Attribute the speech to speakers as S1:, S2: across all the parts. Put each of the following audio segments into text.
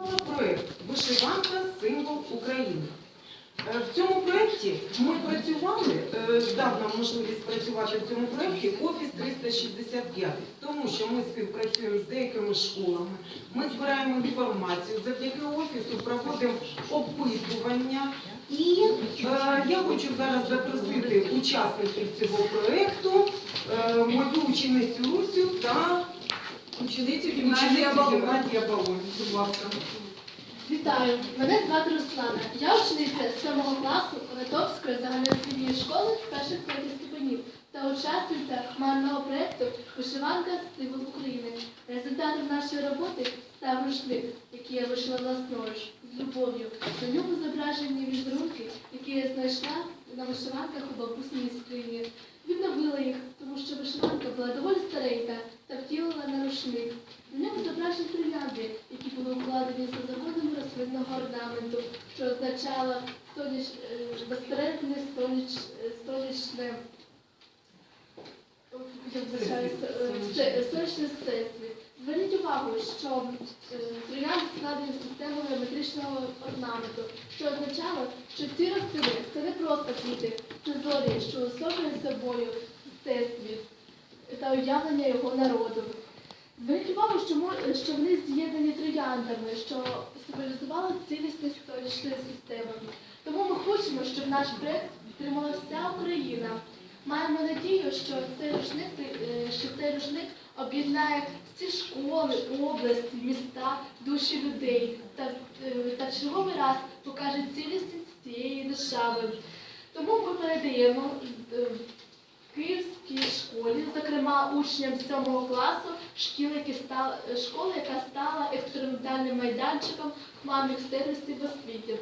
S1: Проект Вишиванка символ України. Е, В цьому проєкті ми працювали, е, дав нам можливість працювати в цьому проєкті Офіс 365, тому що ми співпрацюємо з деякими школами, ми збираємо інформацію, завдяки офісу проводимо опитування. І е, я хочу зараз запросити учасників цього проєкту, мою ученицю Русю та
S2: Ученицю
S1: ученицю гімназія Балонь. Будь ласка.
S3: Вітаю! Мене звати Руслана. Я учениця 7 класу Литовської загальноосвітньої школи перших третіх ступенів та учасниця хмарного проєкту Вишиванка Символ України. Результатом нашої роботи став рушник, який я вишила власноруч з любов'ю. На ньому зображені візерунки, які я знайшла на вишиванках у бабусній скрині. Відновила їх, тому що вишиванка була доволі старенька та втілила на рушник. На ньому зображені троянди, які були укладені за законом рослинного орнаменту, що означало соняч... е, безперервне соняч... сонячне е, сонячне всесвіт. Зверніть увагу, що е, троянди складені системою геометричного орнаменту, що означало, що ці рослини це не просто квіти, це зорі, що особлюють собою всесвіт та уявлення його народу. Увагу, що, вони з'єднані трояндами, що символізували цілісність сонячної системи. Тому ми хочемо, щоб наш проект підтримала вся Україна. Маємо надію, що цей рушник, е, що цей рушник об'єднає всі школи, області, міста, душі людей та, е, та черговий раз покаже цілісність цієї держави. Тому ми передаємо е, зокрема учням 7 класу шкіли, які стала, школи, яка стала експериментальним майданчиком хмарних сервісів в освіті.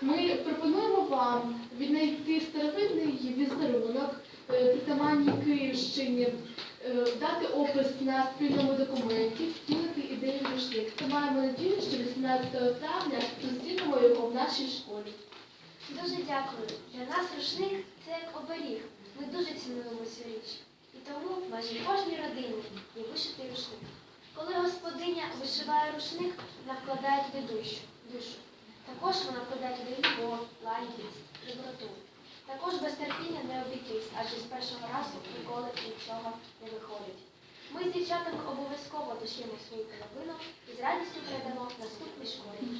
S3: Ми пропонуємо вам віднайти старовинний візерунок, е, притаманній Київщині, е, дати опис на спільному документі, втілити ідею рушник. Та маємо надію, що 18 травня зустрінемо його в нашій школі.
S4: Дуже дякую. Для нас рушник це як оберіг. Ми дуже цінуємо цю річ. І тому майже кожній родині є вишитий рушник. Коли господиня вишиває рушник, вона вкладає туди душу. душу. Також вона вкладає туди любов, лагідність, доброту. Також без терпіння не обійтись, адже з першого разу ніколи нічого не виходить. Ми з дівчатами обов'язково дошимо свою половину і з радістю передамо наступній школі.